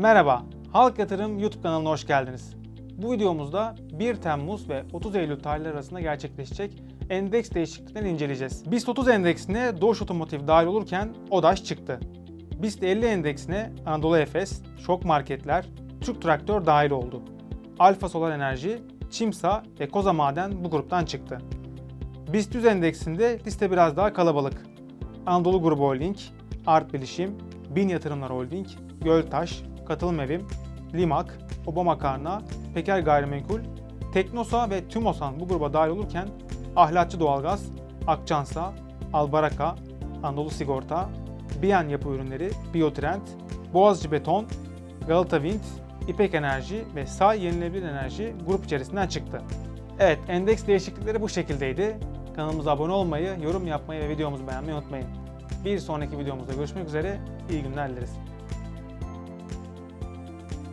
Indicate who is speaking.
Speaker 1: Merhaba, Halk Yatırım YouTube kanalına hoş geldiniz. Bu videomuzda 1 Temmuz ve 30 Eylül tarihleri arasında gerçekleşecek endeks değişikliklerini inceleyeceğiz. BIST 30 endeksine Doğuş Otomotiv dahil olurken ODAŞ çıktı. BIST 50 endeksine Anadolu Efes, Şok Marketler, Türk Traktör dahil oldu. Alfa Solar Enerji, Çimsa ve Koza Maden bu gruptan çıktı. BIST 100 endeksinde liste biraz daha kalabalık. Anadolu Grubu Holding, Art Bilişim, Bin Yatırımlar Holding, Göltaş, Katılım Evim, Limak, Obama Karna, Peker Gayrimenkul, Teknosa ve Tümosan bu gruba dahil olurken Ahlatçı Doğalgaz, Akçansa, Albaraka, Anadolu Sigorta, Biyan Yapı Ürünleri, Biotrend, Boğaziçi Beton, Galata Wind, İpek Enerji ve Say Yenilenebilir Enerji grup içerisinden çıktı. Evet, endeks değişiklikleri bu şekildeydi. Kanalımıza abone olmayı, yorum yapmayı ve videomuzu beğenmeyi unutmayın. Bir sonraki videomuzda görüşmek üzere, iyi günler dileriz.